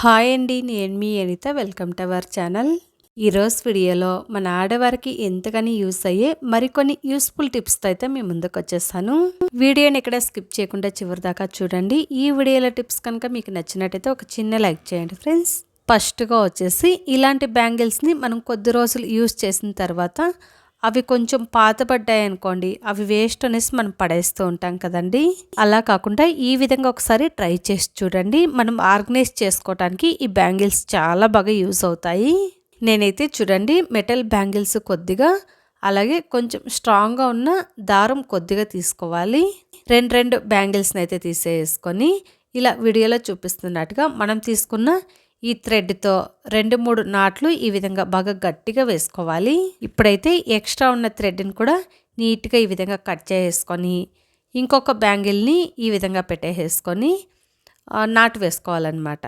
Hi అండి నేను మీ Anitha welcome to our channel. ఈరోజు వీడియోలో మన ఆడవారికి ఎంతగాని యూస్ అయ్యే మరికొన్ని యూస్ఫుల్ టిప్స్తో అయితే మీ ముందుకు వచ్చేస్తాను. వీడియోని ఇక్కడ స్కిప్ చేయకుండా చివరి దాకా చూడండి. ఈ వీడియోలో టిప్స్ కనుక మీకు నచ్చినట్టయితే ఒక చిన్న లైక్ చేయండి ఫ్రెండ్స్. ఫస్ట్గా వచ్చేసి ఇలాంటి బ్యాంగిల్స్ని మనం కొద్ది రోజులు యూస్ చేసిన తర్వాత అవి కొంచెం పాతబడ్డాయి అనుకోండి అవి వేస్ట్ అనేసి మనం పడేస్తూ ఉంటాం కదండి. అలా కాకుండా ఈ విధంగా ఒకసారి ట్రై చేసి చూడండి. మనం ఆర్గనైజ్ చేసుకోవడానికి ఈ బ్యాంగిల్స్ చాలా బాగా యూస్ అవుతాయి. నేనైతే చూడండి మెటల్ బ్యాంగిల్స్ కొద్దిగా అలాగే కొంచెం స్ట్రాంగ్గా ఉన్న దారం కొద్దిగా తీసుకోవాలి. రెండు రెండు బ్యాంగిల్స్ని అయితే తీసేసుకొని ఇలా వీడియోలో చూపిస్తున్నట్టుగా మనం తీసుకున్న ఈ థ్రెడ్తో రెండు మూడు నాట్లు ఈ విధంగా బాగా గట్టిగా వేసుకోవాలి. ఇప్పుడైతే ఎక్స్ట్రా ఉన్న థ్రెడ్ని కూడా నీట్గా ఈ విధంగా కట్ చేసుకొని ఇంకొక బ్యాంగిల్ని ఈ విధంగా పెట్టేసుకొని నాటు వేసుకోవాలన్నమాట.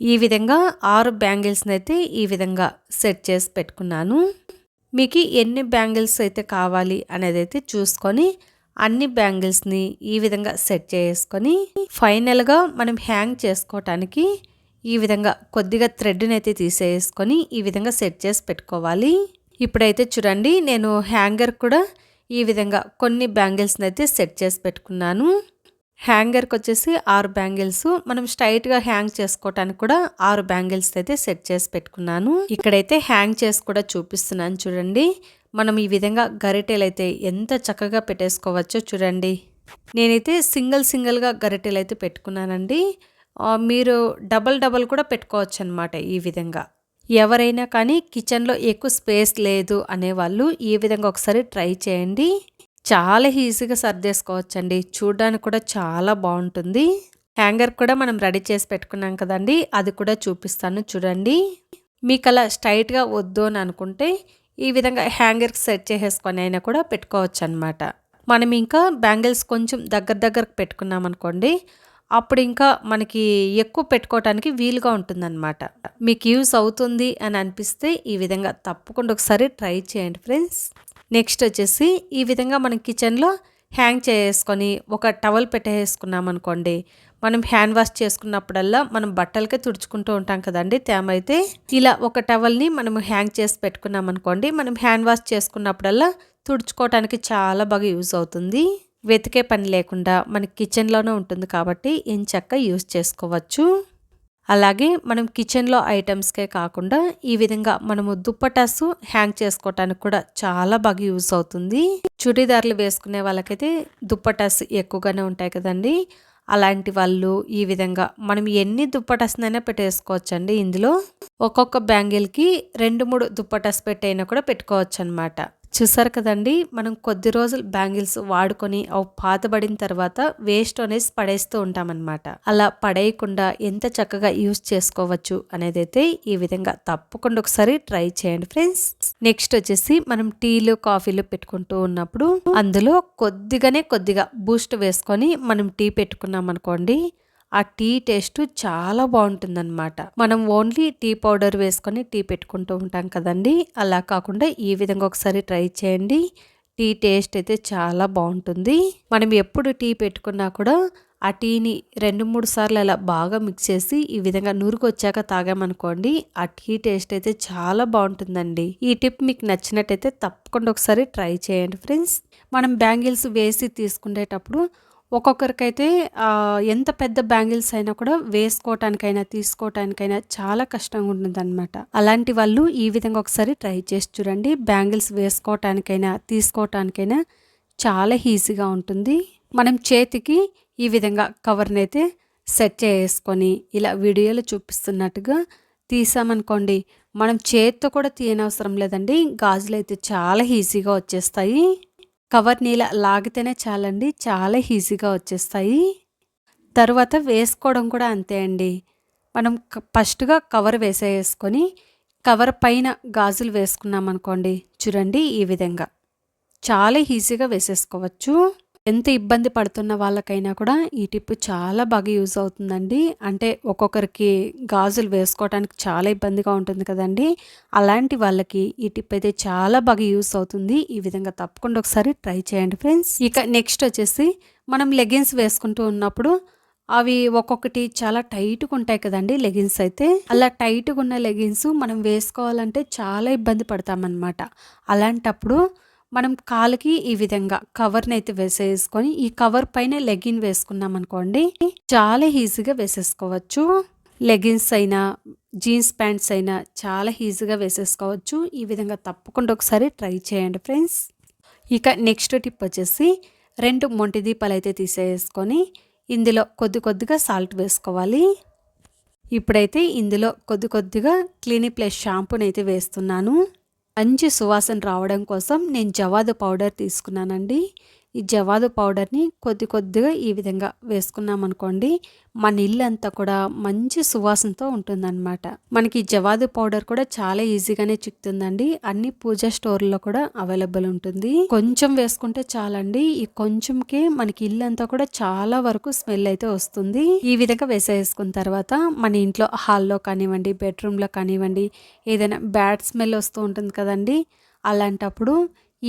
ఈ విధంగా ఆరు బ్యాంగిల్స్ని అయితే ఈ విధంగా సెట్ చేసి పెట్టుకున్నాను. మీకు ఎన్ని బ్యాంగిల్స్ అయితే కావాలి అనేది అయితే చూసుకొని అన్ని బ్యాంగిల్స్ని ఈ విధంగా సెట్ చేసుకొని ఫైనల్గా మనం హ్యాంగ్ చేసుకోవటానికి ఈ విధంగా కొద్దిగా థ్రెడ్ని అయితే తీసేసుకొని ఈ విధంగా సెట్ చేసి పెట్టుకోవాలి. ఇప్పుడైతే చూడండి నేను హ్యాంగర్ కూడా ఈ విధంగా కొన్ని బ్యాంగిల్స్ని అయితే సెట్ చేసి పెట్టుకున్నాను. హ్యాంగర్కి వచ్చేసి ఆరు బ్యాంగిల్స్. మనం స్ట్రైట్గా హ్యాంగ్ చేసుకోవటానికి కూడా ఆరు బ్యాంగిల్స్ అయితే సెట్ చేసి పెట్టుకున్నాను. ఇక్కడైతే హ్యాంగ్ చేసి కూడా చూపిస్తున్నాను చూడండి. మనం ఈ విధంగా గరిటెలు అయితే ఎంత చక్కగా పెట్టేసుకోవచ్చో చూడండి. నేనైతే సింగిల్ సింగిల్గా గరిటెలు అయితే పెట్టుకున్నానండి. మీరు డబల్ డబల్ కూడా పెట్టుకోవచ్చు అనమాట ఈ విధంగా. ఎవరైనా కానీ కిచెన్లో ఎక్కువ స్పేస్ లేదు అనేవాళ్ళు ఈ విధంగా ఒకసారి ట్రై చేయండి. చాలా ఈజీగా సర్దేసుకోవచ్చండి చూడడానికి కూడా చాలా బాగుంటుంది. హ్యాంగర్ కూడా మనం రెడీ చేసి పెట్టుకున్నాం కదండి. అది కూడా చూపిస్తాను చూడండి. మీకు అలా స్ట్రైట్గా వద్దు అని అనుకుంటే ఈ విధంగా హ్యాంగర్కి సెట్ చేసేసుకొని అయినా కూడా పెట్టుకోవచ్చు అనమాట మనం ఇంకా బ్యాంగిల్స్ కొంచెం దగ్గర దగ్గరకు పెట్టుకున్నాం అనుకోండి అప్పుడు ఇంకా మనకి ఎక్కువ పెట్టుకోవటానికి వీలుగా ఉంటుందన్నమాట. మీకు యూస్ అవుతుంది అని అనిపిస్తే ఈ విధంగా తప్పకుండా ఒకసారి ట్రై చేయండి ఫ్రెండ్స్. నెక్స్ట్ వచ్చేసి ఈ విధంగా మనం కిచెన్లో హ్యాంగ్ చేసుకొని ఒక టవల్ పెట్టేసుకున్నాం అనుకోండి. మనం హ్యాండ్ వాష్ చేసుకున్నప్పుడల్లా మనం బట్టలకే తుడుచుకుంటూ ఉంటాం కదండి. తేమ అయితే ఇలా ఒక టవల్ని మనం హ్యాంగ్ చేసి పెట్టుకున్నాం అనుకోండి. మనం హ్యాండ్ వాష్ చేసుకున్నప్పుడల్లా తుడుచుకోవటానికి చాలా బాగా యూజ్ అవుతుంది. వెతికే పని లేకుండా మనకి కిచెన్లోనే ఉంటుంది కాబట్టి ఎంచక్క యూజ్ చేసుకోవచ్చు. అలాగే మనం కిచెన్లో ఐటమ్స్కే కాకుండా ఈ విధంగా మనము దుప్పటాసు హ్యాంగ్ చేసుకోవటానికి కూడా చాలా బాగా యూస్ అవుతుంది. చుడీదార్లు వేసుకునే వాళ్ళకైతే దుప్పటాస్ ఎక్కువగానే ఉంటాయి కదండి. అలాంటి వాళ్ళు ఈ విధంగా మనం ఎన్ని దుప్పటాస్నైనా పెట్టేసుకోవచ్చండి ఇందులో. ఒక్కొక్క బ్యాంగిల్కి రెండు మూడు దుప్పటాస్ పెట్టైనా కూడా పెట్టుకోవచ్చు అనమాట చూసారు కదండి మనం కొద్ది రోజులు బ్యాంగిల్స్ వాడుకొని అవి పాతబడిన తర్వాత వేస్ట్ అనేసి పడేస్తూ ఉంటామన్నమాట. అలా పడేయకుండా ఎంత చక్కగా యూస్ చేసుకోవచ్చు అనేది అయితే ఈ విధంగా తప్పకుండా ఒకసారి ట్రై చేయండి ఫ్రెండ్స్. నెక్స్ట్ వచ్చేసి మనం టీలు కాఫీలు పెట్టుకుంటూ ఉన్నప్పుడు అందులో కొద్దిగానే కొద్దిగా బూస్ట్ వేసుకొని మనం టీ పెట్టుకున్నాం అనుకోండి ఆ టీ టేస్ట్ చాలా బాగుంటుందన్నమాట. మనం ఓన్లీ టీ పౌడర్ వేసుకొని టీ పెట్టుకుంటూ ఉంటాం కదండి. అలా కాకుండా ఈ విధంగా ఒకసారి ట్రై చేయండి. టీ టేస్ట్ అయితే చాలా బాగుంటుంది. మనం ఎప్పుడు టీ పెట్టుకున్నా కూడా ఆ టీని రెండు మూడు సార్లు అలా బాగా మిక్స్ చేసి ఈ విధంగా నూరుకు వచ్చాక తాగామనుకోండి ఆ టీ టేస్ట్ అయితే చాలా బాగుంటుందండి. ఈ టిప్ మీకు నచ్చినట్టయితే తప్పకుండా ఒకసారి ట్రై చేయండి ఫ్రెండ్స్. మనం బ్యాంగిల్స్ వేసి తీసుకునేటప్పుడు ఒక్కొక్కరికైతే ఎంత పెద్ద బ్యాంగిల్స్ అయినా కూడా వేసుకోవటానికైనా తీసుకోవటానికైనా చాలా కష్టంగా ఉంటుంది అనమాట అలాంటి వాళ్ళు ఈ విధంగా ఒకసారి ట్రై చేసి చూడండి. బ్యాంగిల్స్ వేసుకోవటానికైనా తీసుకోవటానికైనా చాలా ఈజీగా ఉంటుంది. మనం చేతికి ఈ విధంగా కవర్ని అయితే సెట్ చేసుకొని ఇలా వీడియోలో చూపిస్తున్నట్టుగా తీసామనుకోండి మనం చేతితో కూడా తీయనవసరం లేదండి. గాజులు అయితే చాలా ఈజీగా వచ్చేస్తాయి. కవర్ నీళ్ళ లాగితేనే చాలండి. చాలా ఈజీగా వచ్చేస్తాయి. తర్వాత వేసుకోవడం కూడా అంతే అండి. మనం ఫస్ట్గా కవర్ వేసేసుకొని కవర్ పైన గాజులు వేసుకున్నాం అనుకోండి చూడండి ఈ విధంగా. చాలా ఈజీగా వేసేసుకోవచ్చు. ఎంత ఇబ్బంది పడుతున్న వాళ్ళకైనా కూడా ఈ టిప్ చాలా బాగా యూజ్ అవుతుందండి. అంటే ఒక్కొక్కరికి గాజులు వేసుకోవడానికి చాలా ఇబ్బందిగా ఉంటుంది కదండి. అలాంటి వాళ్ళకి ఈ టిప్ అయితే చాలా బాగా యూజ్ అవుతుంది. ఈ విధంగా తప్పకుండా ఒకసారి ట్రై చేయండి ఫ్రెండ్స్. ఇక నెక్స్ట్ వచ్చేసి మనం లెగిన్స్ వేసుకుంటూ ఉన్నప్పుడు అవి ఒక్కొక్కటి చాలా టైట్గా ఉంటాయి కదండి లెగిన్స్ అయితే. అలా టైట్గా ఉన్న లెగిన్స్ మనం వేసుకోవాలంటే చాలా ఇబ్బంది పడతామన్నమాట. అలాంటప్పుడు మనం కాలుకి ఈ విధంగా కవర్ని అయితే వేసేసుకొని ఈ కవర్ పైన లెగిన్ వేసుకున్నాం అనుకోండి చాలా ఈజీగా వేసేసుకోవచ్చు. లెగిన్స్ అయినా జీన్స్ ప్యాంట్స్ అయినా చాలా ఈజీగా వేసేసుకోవచ్చు. ఈ విధంగా తప్పకుండా ఒకసారి ట్రై చేయండి ఫ్రెండ్స్ ఇక నెక్స్ట్ టిప్ వచ్చేసి రెండు మొంటి దీపాలు అయితే తీసేసుకొని ఇందులో కొద్ది కొద్దిగా సాల్ట్ వేసుకోవాలి. ఇప్పుడైతే ఇందులో కొద్ది కొద్దిగా క్లినిక్ ప్లస్ షాంపూని అయితే వేస్తున్నాను. మంచి సువాసన రావడం కోసం నేను జవాదు పౌడర్ తీసుకున్నానండి. ఈ జవాదు పౌడర్ని కొద్ది కొద్దిగా ఈ విధంగా వేసుకున్నామనుకోండి మన ఇల్లు అంతా కూడా మంచి సువాసనతో ఉంటుందన్నమాట. మనకి జవాదు పౌడర్ కూడా చాలా ఈజీగానే చిక్కుతుందండి. అన్ని పూజా స్టోర్లో కూడా అవైలబుల్ ఉంటుంది. కొంచెం వేసుకుంటే చాలండి. ఈ కొంచెంకే మనకి ఇల్లు అంతా కూడా చాలా వరకు స్మెల్ అయితే వస్తుంది. ఈ విధంగా వేసేసుకున్న తర్వాత మన ఇంట్లో హాల్లో కానివ్వండి బెడ్రూమ్లో కానివ్వండి ఏదైనా బ్యాడ్ స్మెల్ వస్తూ ఉంటుంది కదండి అలాంటప్పుడు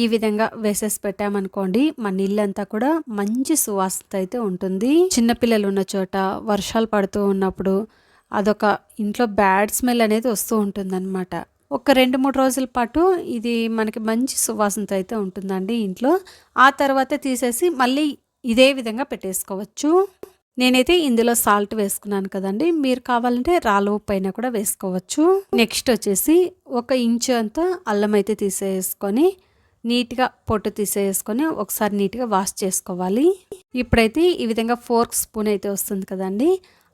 ఈ విధంగా వేసేసి పెట్టామనుకోండి మన ఇల్లంతా కూడా మంచి సువాసన అయితే ఉంటుంది. చిన్నపిల్లలు ఉన్న చోట వర్షాలు పడుతూ ఉన్నప్పుడు అదొక ఇంట్లో బ్యాడ్ స్మెల్ అనేది వస్తూ ఉంటుందన్నమాట. ఒక రెండు మూడు రోజుల పాటు ఇది మనకి మంచి సువాసనతో అయితే ఉంటుందండి ఇంట్లో. ఆ తర్వాత తీసేసి మళ్ళీ ఇదే విధంగా పెట్టేసుకోవచ్చు. నేనైతే ఇందులో సాల్ట్ వేసుకున్నాను కదండి. మీరు కావాలంటే రాళ్ళ ఉప్పు అయినా కూడా వేసుకోవచ్చు. నెక్స్ట్ వచ్చేసి ఒక ఇంచు అంతా అల్లం అయితే తీసేసుకొని నీట్గా పొట్టు తీసేసుకొని ఒకసారి నీట్గా వాష్ చేసుకోవాలి. ఇప్పుడైతే ఈ విధంగా ఫోర్క్ స్పూన్ అయితే వస్తుంది కదండి.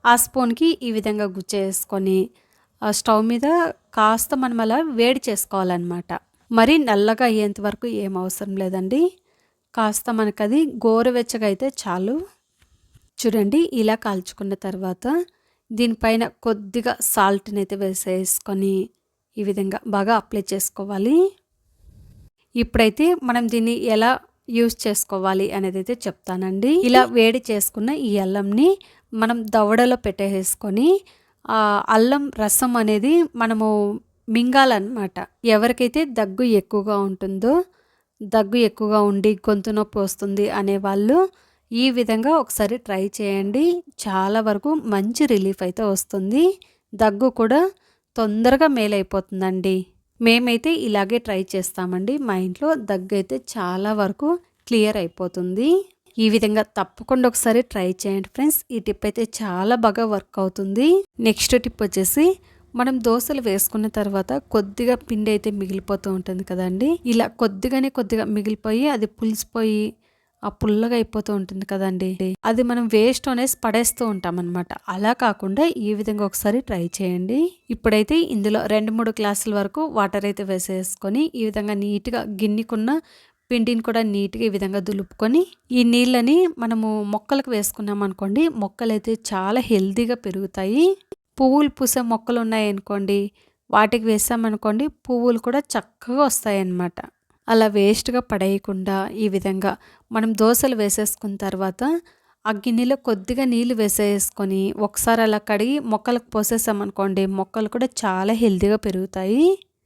ఆ స్పూన్కి ఈ విధంగా గుచ్చేసుకొని స్టవ్ మీద కాస్త మనం అలా వేడి చేసుకోవాలన్నమాట. మరి నల్లగా అయ్యేంత వరకు ఏం అవసరం లేదండి. కాస్త మనకు అది గోరువెచ్చగా అయితే చాలు. చూడండి ఇలా కాల్చుకున్న తర్వాత దీనిపైన కొద్దిగా సాల్ట్ని అయితే వేసేసుకొని ఈ విధంగా బాగా అప్లై చేసుకోవాలి. ఇప్పుడైతే మనం దీన్ని ఎలా యూస్ చేసుకోవాలి అనేది అయితే చెప్తానండి. ఇలా వేడి చేసుకున్న ఈ అల్లంని మనం దవడలో పెట్టేసుకొని అల్లం రసం అనేది మనము మింగాలన్నమాట. ఎవరికైతే దగ్గు ఎక్కువగా ఉంటుందో దగ్గు ఎక్కువగా ఉండి గొంతు నొప్పి వస్తుంది అనేవాళ్ళు ఈ విధంగా ఒకసారి ట్రై చేయండి. చాలా వరకు మంచి రిలీఫ్ అయితే వస్తుంది. దగ్గు కూడా తొందరగా మేలైపోతుందండి. మేమైతే ఇలాగే ట్రై చేస్తామండి. మా ఇంట్లో దగ్గు అయితే చాలా వరకు క్లియర్ అయిపోతుంది. ఈ విధంగా తప్పకుండా ఒకసారి ట్రై చేయండి ఫ్రెండ్స్. ఈ టిప్ అయితే చాలా బాగా వర్క్ అవుతుంది. నెక్స్ట్ టిప్ వచ్చేసి మనం దోశలు వేసుకున్న తర్వాత కొద్దిగా పిండి అయితే మిగిలిపోతూ ఉంటుంది కదండి. ఇలా కొద్దిగానే కొద్దిగా మిగిలిపోయి అది పులిసిపోయి ఆ పుల్లగా అయిపోతూ ఉంటుంది కదండి. అది మనం వేస్ట్ అనేసి పడేస్తూ ఉంటాం అనమాట అలా కాకుండా ఈ విధంగా ఒకసారి ట్రై చేయండి. ఇప్పుడైతే ఇందులో రెండు మూడు గ్లాసుల వరకు వాటర్ అయితే వేసేసుకొని ఈ విధంగా నీట్గా గిన్నెకున్న పిండిని కూడా నీట్గా ఈ విధంగా దులుపుకొని ఈ నీళ్ళని మనము మొక్కలకు వేసుకున్నాం అనుకోండి మొక్కలు అయితే చాలా హెల్తీగా పెరుగుతాయి. పువ్వులు పూసే మొక్కలు ఉన్నాయనుకోండి వాటికి వేసామనుకోండి పువ్వులు కూడా చక్కగా వస్తాయన్నమాట. అలా వేస్ట్గా పడేయకుండా ఈ విధంగా మనం దోశలు వేసేసుకున్న తర్వాత ఆ గిన్నెలో కొద్దిగా నీళ్ళు వేసేసుకొని ఒకసారి అలా కడిగి మొక్కలకు పోసేసామనుకోండి మొక్కలు కూడా చాలా హెల్తీగా పెరుగుతాయి.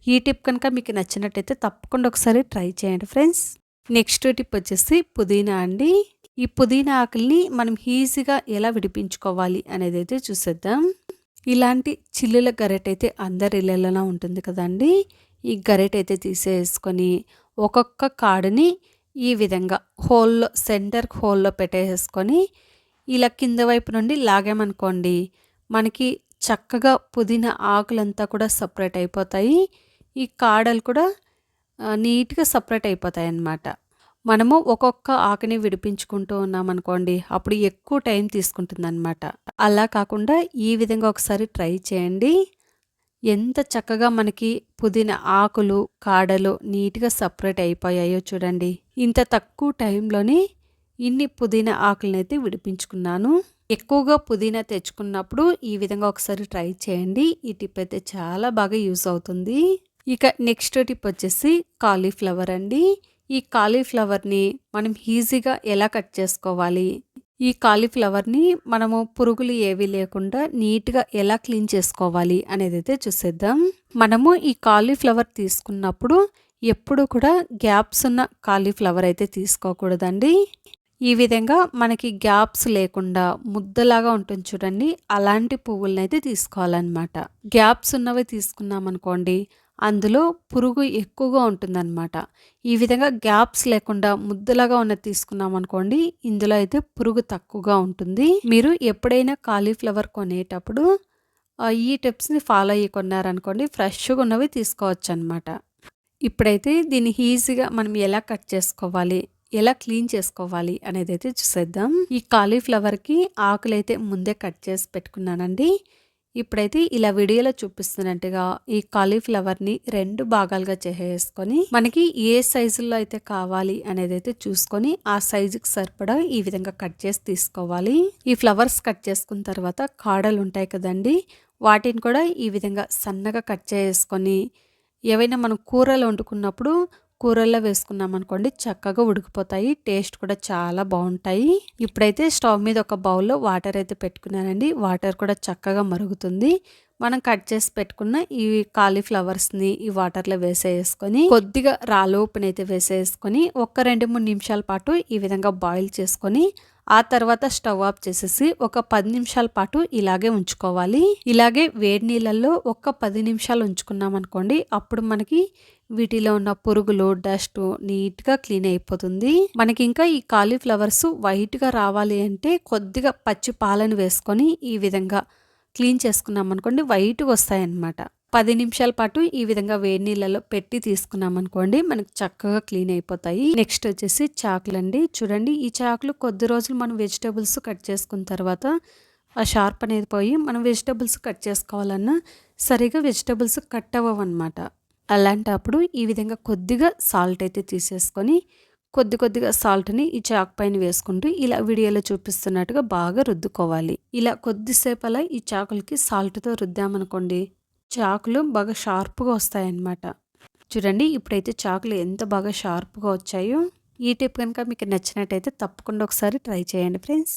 ఈ టిప్ కనుక మీకు నచ్చినట్టయితే తప్పకుండా ఒకసారి ట్రై చేయండి ఫ్రెండ్స్. నెక్స్ట్ టిప్ వచ్చేసి పుదీనా అండి. ఈ పుదీనా ఆకుల్ని మనం ఈజీగా ఎలా విడిపించుకోవాలి అనేది అయితే చూసేద్దాం. ఇలాంటి చిల్లుల గరెట్ అయితే అందరి ఇళ్ళలోనే ఉంటుంది కదండి. ఈ గరెట్ అయితే తీసేసుకొని ఒక్కొక్క కాడుని ఈ విధంగా హోల్లో సెంటర్ హోల్లో పెట్టేసుకొని ఇలా కింద వైపు నుండి లాగామనుకోండి మనకి చక్కగా పుదీనా ఆకులంతా కూడా సపరేట్ అయిపోతాయి. ఈ కాడలు కూడా నీట్గా సపరేట్ అయిపోతాయి అన్నమాట. మనము ఒక్కొక్క ఆకుని విడిపించుకుంటూ ఉన్నామనుకోండి అప్పుడు ఎక్కువ టైం తీసుకుంటుంది అలా కాకుండా ఈ విధంగా ఒకసారి ట్రై చేయండి. ఎంత చక్కగా మనకి పుదీనా ఆకులు కాడలు నీట్గా సపరేట్ అయిపోయాయో చూడండి. ఇంత తక్కువ టైంలోనే ఇన్ని పుదీనా ఆకులనైతే విడిపించుకున్నాను. ఎక్కువగా పుదీనా తెచ్చుకున్నప్పుడు ఈ విధంగా ఒకసారి ట్రై చేయండి. ఈ టిప్ అయితే చాలా బాగా యూస్ అవుతుంది. ఇక నెక్స్ట్ టిప్ వచ్చేసి కాలీఫ్లవర్ అండి. ఈ కాలీఫ్లవర్ని మనం ఈజీగా ఎలా కట్ చేసుకోవాలి? ఈ కాలీఫ్లవర్ని మనము పురుగులు ఏవి లేకుండా నీట్గా ఎలా క్లీన్ చేసుకోవాలి అనేది అయితే చూసేద్దాం. మనము ఈ కాలీఫ్లవర్ తీసుకున్నప్పుడు ఎప్పుడు కూడా గ్యాప్స్ ఉన్న కాలీఫ్లవర్ అయితే తీసుకోకూడదండి. ఈ విధంగా మనకి గ్యాప్స్ లేకుండా ముద్దలాగా ఉంటుంది చూడండి అలాంటి పువ్వులనైతే తీసుకోవాలన్నమాట. గ్యాప్స్ ఉన్నవి తీసుకున్నాం అనుకోండి అందులో పురుగు ఎక్కువగా ఉంటుందన్నమాట. ఈ విధంగా గ్యాప్స్ లేకుండా ముద్దలాగా ఉన్నది తీసుకున్నాం అనుకోండి ఇందులో అయితే పురుగు తక్కువగా ఉంటుంది. మీరు ఎప్పుడైనా కాలీఫ్లవర్ కొనేటప్పుడు ఈ టిప్స్ని ఫాలో అయ్యి కొన్నారనుకోండి ఫ్రెష్గా ఉన్నవి తీసుకోవచ్చు అనమాట ఇప్పుడైతే దీన్ని ఈజీగా మనం ఎలా కట్ చేసుకోవాలి ఎలా క్లీన్ చేసుకోవాలి అనేది అయితే చూసేద్దాం. ఈ కాలీఫ్లవర్కి ఆకులైతే ముందే కట్ చేసి పెట్టుకున్నానండి. ఇప్పుడైతే ఇలా వీడియోలో చూపిస్తున్నట్టుగా ఈ కాలీఫ్లవర్ని రెండు భాగాలుగా చేసేసుకొని మనకి ఏ సైజుల్లో అయితే కావాలి అనేది అయితే చూసుకొని ఆ సైజుకి సరిపడా ఈ విధంగా కట్ చేసి తీసుకోవాలి. ఈ ఫ్లవర్స్ కట్ చేసుకున్న తర్వాత కాడలు ఉంటాయి కదండి వాటిని కూడా ఈ విధంగా సన్నగా కట్ చేసుకొని ఏవైనా మనం కూరలు వండుకున్నప్పుడు కూరల్లో వేసుకున్నాం అనుకోండి చక్కగా ఉడికిపోతాయి టేస్ట్ కూడా చాలా బాగుంటాయి. ఇప్పుడైతే స్టవ్ మీద ఒక బౌల్లో వాటర్ అయితే పెట్టుకున్నానండి. వాటర్ కూడా చక్కగా మరుగుతుంది. మనం కట్ చేసి పెట్టుకున్న ఈ కాలీఫ్లవర్స్ని ఈ వాటర్లో వేసేసుకొని కొద్దిగా రాలోపునైతే వేసేసుకొని ఒక్క రెండు మూడు నిమిషాల పాటు ఈ విధంగా బాయిల్ చేసుకొని ఆ తర్వాత స్టవ్ ఆఫ్ చేసేసి ఒక పది నిమిషాల పాటు ఇలాగే ఉంచుకోవాలి. ఇలాగే వేడి నీళ్ళల్లో ఒక పది నిమిషాలు ఉంచుకున్నాం అనుకోండి అప్పుడు మనకి వీటిలో ఉన్న పురుగులు డస్ట్ నీట్గా క్లీన్ అయిపోతుంది. మనకి ఇంకా ఈ కాలీఫ్లవర్స్ వైట్గా రావాలి అంటే కొద్దిగా పచ్చి పాలను వేసుకొని ఈ విధంగా క్లీన్ చేసుకున్నాం అనుకోండి వైట్ వస్తాయన్నమాట. పది నిమిషాల పాటు ఈ విధంగా వేడి నీళ్ళలో పెట్టి తీసుకున్నాం అనుకోండి మనకు చక్కగా క్లీన్ అయిపోతాయి. నెక్స్ట్ వచ్చేసి చాకులు అండి చూడండి ఈ చాకులు కొద్ది రోజులు మనం వెజిటేబుల్స్ కట్ చేసుకున్న తర్వాత ఆ షార్ప్ అనేది పోయి మనం వెజిటేబుల్స్ కట్ చేసుకోవాలన్నా సరిగా వెజిటేబుల్స్ కట్ అవ్వవన్నమాట. అలాంటప్పుడు ఈ విధంగా కొద్దిగా సాల్ట్ అయితే తీసేసుకొని కొద్ది కొద్దిగా సాల్ట్ని ఈ చాక్ పైన వేసుకుంటూ ఇలా వీడియోలో చూపిస్తున్నట్టుగా బాగా రుద్దుకోవాలి. ఇలా కొద్దిసేపు అలా ఈ చాకులకి సాల్ట్తో రుద్దామనుకోండి చాకులు బాగా షార్ప్గా వస్తాయన్నమాట. చూడండి ఇప్పుడైతే చాకులు ఎంత బాగా షార్ప్గా వచ్చాయో. ఈ టిప్ కనుక మీకు నచ్చినట్టయితే తప్పకుండా ఒకసారి ట్రై చేయండి ఫ్రెండ్స్.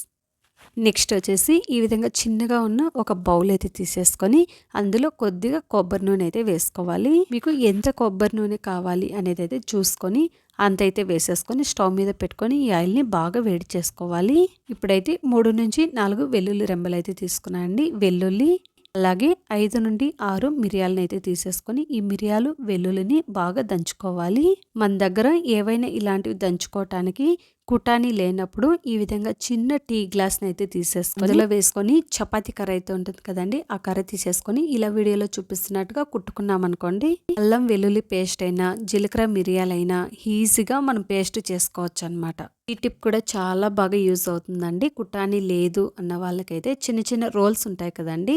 నెక్స్ట్ వచ్చేసి ఈ విధంగా చిన్నగా ఉన్న ఒక బౌల్ అయితే తీసేసుకొని అందులో కొద్దిగా కొబ్బరి నూనె అయితే వేసుకోవాలి. మీకు ఎంత కొబ్బరి నూనె కావాలి అనేది అయితే చూసుకొని అంత అయితే వేసేసుకొని స్టవ్ మీద పెట్టుకొని ఈ ఆయిల్ని బాగా వేడి చేసుకోవాలి. ఇప్పుడైతే మూడు నుంచి నాలుగు వెల్లుల్లి రెంబలు అయితే తీసుకున్నాయండి వెల్లుల్లి అలాగే ఐదు నుండి ఆరు మిరియాలను అయితే తీసేసుకొని ఈ మిరియాలు వెల్లుల్లిని బాగా దంచుకోవాలి. మన దగ్గర ఏవైనా ఇలాంటివి దంచుకోవటానికి కుటాని లేనప్పుడు ఈ విధంగా చిన్న టీ గ్లాస్ని అయితే తీసేసుకొని అందులో వేసుకొని చపాతీ కర్ర అయితే ఉంటుంది కదండి ఆ కర్ర తీసేసుకొని ఇలా వీడియోలో చూపిస్తున్నట్టుగా కుట్టుకున్నాం అనుకోండి అల్లం వెల్లుల్లి పేస్ట్ అయినా జీలకర్ర మిరియాలైనా ఈజీగా మనం పేస్ట్ చేసుకోవచ్చు అనమాట ఈ టిప్ కూడా చాలా బాగా యూజ్ అవుతుందండి. కుటాని లేదు అన్న వాళ్ళకైతే చిన్న చిన్న రోల్స్ ఉంటాయి కదండి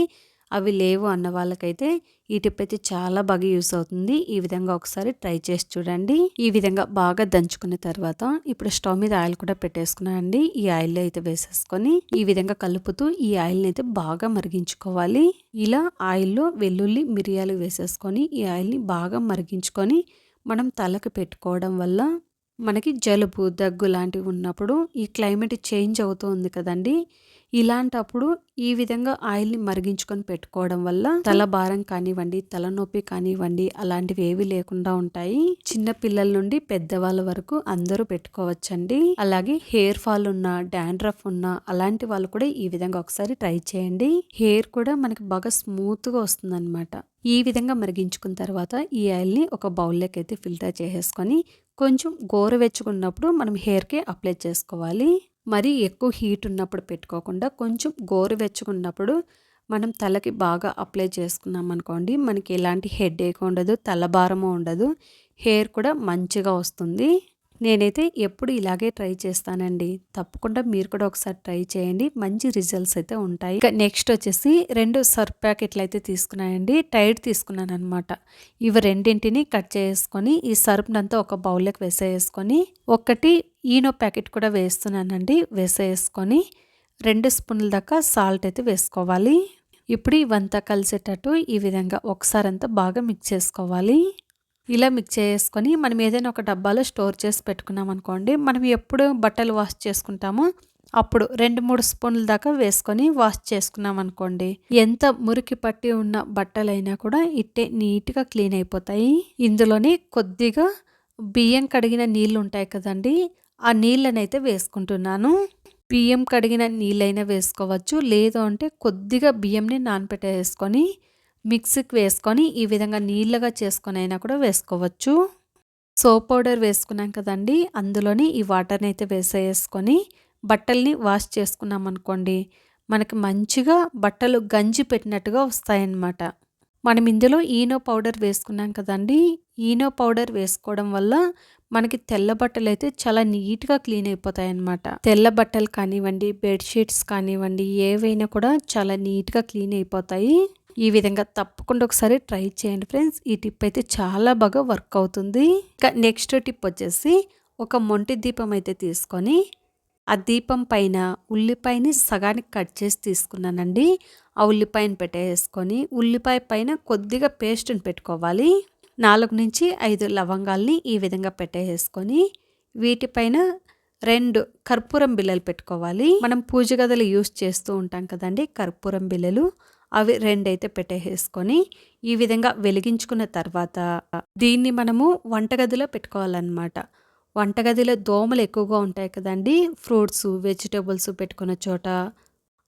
అవి లేవు అన్న వాళ్ళకైతే ఈ టిప్ అయితే చాలా బాగా యూస్ అవుతుంది. ఈ విధంగా ఒకసారి ట్రై చేసి చూడండి. ఈ విధంగా బాగా దంచుకున్న తర్వాత ఇప్పుడు స్టవ్ మీద ఆయిల్ కూడా పెట్టేసుకున్నానండి ఈ ఆయిల్ అయితే వేసేసుకొని ఈ విధంగా కలుపుతూ ఈ ఆయిల్ని అయితే బాగా మరిగించుకోవాలి. ఇలా ఆయిల్లో వెల్లుల్లి మిరియాలు వేసేసుకొని ఈ ఆయిల్ని బాగా మరిగించుకొని మనం తలకు పెట్టుకోవడం వల్ల మనకి జలుబు దగ్గు లాంటివి ఉన్నప్పుడు ఈ క్లైమేట్ చేంజ్ అవుతుంది కదండి. ఇలాంటప్పుడు ఈ విధంగా ఆయిల్ని మరిగించుకొని పెట్టుకోవడం వల్ల తల భారం కానివ్వండి తలనొప్పి కానివ్వండి అలాంటివి ఏవి లేకుండా ఉంటాయి. చిన్న పిల్లల నుండి పెద్దవాళ్ళ వరకు అందరూ పెట్టుకోవచ్చండి. అలాగే హెయిర్ ఫాల్ ఉన్నా డాండ్రఫ్ ఉన్న అలాంటి వాళ్ళు కూడా ఈ విధంగా ఒకసారి ట్రై చేయండి. హెయిర్ కూడా మనకి బాగా స్మూత్గా వస్తుంది అనమాట ఈ విధంగా మరిగించుకున్న తర్వాత ఈ ఆయిల్ని ఒక బౌల్లోకి అయితే ఫిల్టర్ చేసేసుకొని కొంచెం గోరువెచ్చుకున్నప్పుడు మనం హెయిర్కి అప్లై చేసుకోవాలి. మరీ ఎక్కువ హీట్ ఉన్నప్పుడు పెట్టుకోకుండా కొంచెం గోరువెచ్చుకున్నప్పుడు మనం తలకి బాగా అప్లై చేసుకున్నాం అనుకోండి మనకి ఎలాంటి హెడ్ ఏక్ ఉండదు తలభారము ఉండదు హెయిర్ కూడా మంచిగా వస్తుంది. నేనైతే ఎప్పుడు ఇలాగే ట్రై చేస్తానండి. తప్పకుండా మీరు కూడా ఒకసారి ట్రై చేయండి. మంచి రిజల్ట్స్ అయితే ఉంటాయి. ఇక నెక్స్ట్ వచ్చేసి రెండు సర్ఫ్ ప్యాకెట్లు అయితే తీసుకున్నానండి. టైడ్ తీసుకున్నాను అనమాట ఇవి రెండింటిని కట్ చేసుకొని ఈ సర్ఫ్నంతా ఒక బౌల్లోకి వేసేసుకొని ఒకటి ఈనో ప్యాకెట్ కూడా వేస్తున్నానండి. వేసేసుకొని రెండు స్పూన్ల దాకా సాల్ట్ అయితే వేసుకోవాలి. ఇప్పుడు ఇవంతా కలిసేటట్టు ఈ విధంగా ఒకసారి అంతా బాగా మిక్స్ చేసుకోవాలి. ఇలా మిక్స్ చేసుకొని మనం ఏదైనా ఒక డబ్బాలో స్టోర్ చేసి పెట్టుకున్నాం అనుకోండి మనం ఎప్పుడు బట్టలు వాష్ చేసుకుంటామో అప్పుడు రెండు మూడు స్పూన్ల దాకా వేసుకొని వాష్ చేసుకున్నాం అనుకోండి ఎంత మురికి పట్టి ఉన్న బట్టలైనా కూడా ఇట్టే నీట్గా క్లీన్ అయిపోతాయి. ఇందులోనే కొద్దిగా బియ్యం కడిగిన నీళ్ళు ఉంటాయి కదండి ఆ నీళ్ళనైతే వేసుకుంటున్నాను. బియ్యం కడిగిన నీళ్ళైనా వేసుకోవచ్చు లేదు అంటే కొద్దిగా బియ్యంని నానపెట్టేసుకొని మిక్సీకి వేసుకొని ఈ విధంగా నీళ్ళగా చేసుకొని అయినా కూడా వేసుకోవచ్చు. సోప్ పౌడర్ వేసుకున్నాం కదండి అందులోని ఈ వాటర్ని అయితే వేసేసుకొని బట్టల్ని వాష్ చేసుకున్నాం అనుకోండి మనకి మంచిగా బట్టలు గంజి పెట్టినట్టుగా వస్తాయన్నమాట. మనం ఇందులో ఈనో పౌడర్ వేసుకున్నాం కదండి ఈనో పౌడర్ వేసుకోవడం వల్ల మనకి తెల్ల బట్టలు అయితే చాలా నీట్గా క్లీన్ అయిపోతాయి అన్నమాట తెల్ల బట్టలు కానివ్వండి బెడ్షీట్స్ కానివ్వండి ఏవైనా కూడా చాలా నీట్గా క్లీన్ అయిపోతాయి. ఈ విధంగా తప్పకుండా ఒకసారి ట్రై చేయండి ఫ్రెండ్స్. ఈ టిప్ అయితే చాలా బాగా వర్క్ అవుతుంది. ఇంకా నెక్స్ట్ టిప్ వచ్చేసి ఒక మొంటి దీపం అయితే తీసుకొని ఆ దీపం పైన ఉల్లిపాయని సగానికి కట్ చేసి తీసుకున్నానండి. ఆ ఉల్లిపాయని పెట్టేసుకొని ఉల్లిపాయ పైన కొద్దిగా పేస్ట్ని పెట్టుకోవాలి. నాలుగు నుంచి ఐదు లవంగాల్ని ఈ విధంగా పెట్టేసుకొని వీటిపైన రెండు కర్పూరం బిల్లలు పెట్టుకోవాలి. మనం పూజ గదులు యూస్ చేస్తూ ఉంటాం కదండి కర్పూరం బిల్లలు అవి రెండైతే పెట్టేసుకొని ఈ విధంగా వెలిగించుకున్న తర్వాత దీన్ని మనము వంటగదిలో పెట్టుకోవాలన్నమాట. వంటగదిలో దోమలు ఎక్కువగా ఉంటాయి కదండి ఫ్రూట్స్ వెజిటేబుల్స్ పెట్టుకున్న చోట.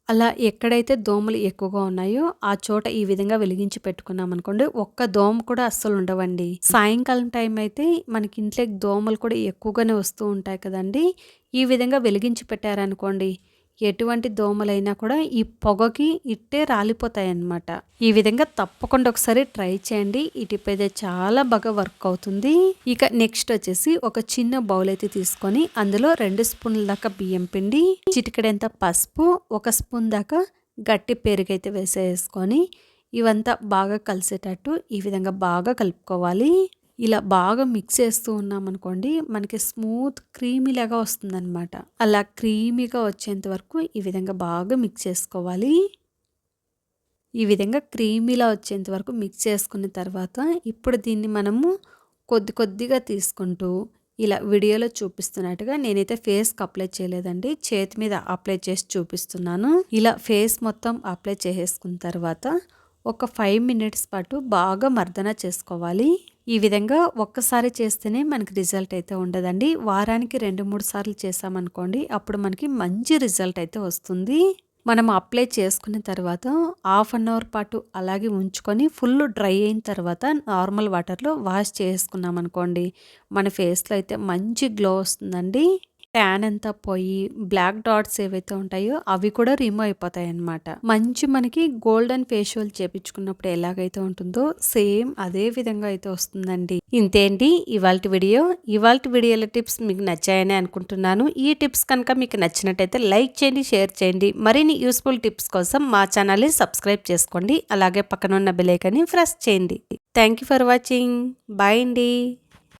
అలా ఎక్కడైతే దోమలు ఎక్కువగా ఉన్నాయో ఆ చోట ఈ విధంగా వెలిగించి పెట్టుకున్నాం అనుకోండి ఒక్క దోమ కూడా అస్సలు ఉండవండి. సాయంకాలం టైం అయితే మనకి ఇంట్లోకి దోమలు కూడా ఎక్కువగానే వస్తూ ఉంటాయి కదండి ఈ విధంగా వెలిగించి పెట్టారనుకోండి ఎటువంటి దోమలైనా కూడా ఈ పొగకి ఇట్టే రాలిపోతాయి అన్నమాట ఈ విధంగా తప్పకుండా ఒకసారి ట్రై చేయండి. ఈ టిప్ అయితే చాలా బాగా వర్క్ అవుతుంది. ఇక నెక్స్ట్ వచ్చేసి ఒక చిన్న బౌల్ అయితే తీసుకొని అందులో రెండు స్పూన్ల దాకా బియ్యం పిండి చిటికడంత పసుపు ఒక స్పూన్ దాకా గట్టి పెరుగు అయితే వేసేసుకొని ఇవంతా బాగా కలిసేటట్టు ఈ విధంగా బాగా కలుపుకోవాలి. ఇలా బాగా మిక్స్ చేస్తూ ఉన్నామనుకోండి మనకి స్మూత్ క్రీమీలాగా వస్తుందన్నమాట. అలా క్రీమీగా వచ్చేంత వరకు ఈ విధంగా బాగా మిక్స్ చేసుకోవాలి. ఈ విధంగా క్రీమీలా వచ్చేంత వరకు మిక్స్ చేసుకున్న తర్వాత ఇప్పుడు దీన్ని మనము కొద్ది కొద్దిగా తీసుకుంటూ ఇలా వీడియోలో చూపిస్తున్నట్టుగా నేనైతే ఫేస్కి అప్లై చేయలేదండి చేతి మీద అప్లై చేసి చూపిస్తున్నాను. ఇలా ఫేస్ మొత్తం అప్లై చేసేసుకున్న తర్వాత ఒక ఫైవ్ మినిట్స్ పాటు బాగా మర్దన చేసుకోవాలి. ఈ విధంగా ఒక్కసారి చేస్తేనే మనకి రిజల్ట్ అయితే ఉండదండి. వారానికి రెండు మూడు సార్లు చేసామనుకోండి అప్పుడు మనకి మంచి రిజల్ట్ అయితే వస్తుంది. మనం అప్లై చేసుకున్న తర్వాత హాఫ్ అన్ అవర్ పాటు అలాగే ఉంచుకొని ఫుల్ డ్రై అయిన తర్వాత నార్మల్ వాటర్లో వాష్ చేసుకున్నాం అనుకోండి మన ఫేస్లో అయితే మంచి గ్లో వస్తుందండి. ట్యాన్ అంతా పోయి బ్లాక్ డాట్స్ ఏవైతే ఉంటాయో అవి కూడా రిమూవ్ అయిపోతాయి అనమాట మంచి మనకి గోల్డెన్ ఫేషియల్ చేపించుకున్నప్పుడు ఎలాగైతే ఉంటుందో సేమ్ అదే విధంగా అయితే వస్తుందండి. ఇంతేంటి? ఇవాళ వీడియో. ఇవాళ వీడియోల టిప్స్ మీకు నచ్చాయని అనుకుంటున్నాను. ఈ టిప్స్ కనుక మీకు నచ్చినట్టయితే లైక్ చేయండి షేర్ చేయండి. మరిన్ని యూస్ఫుల్ టిప్స్ కోసం మా ఛానల్ని సబ్స్క్రైబ్ చేసుకోండి. అలాగే పక్కన ఉన్న ప్రెస్ చేయండి. Thank you for watching bye అండి.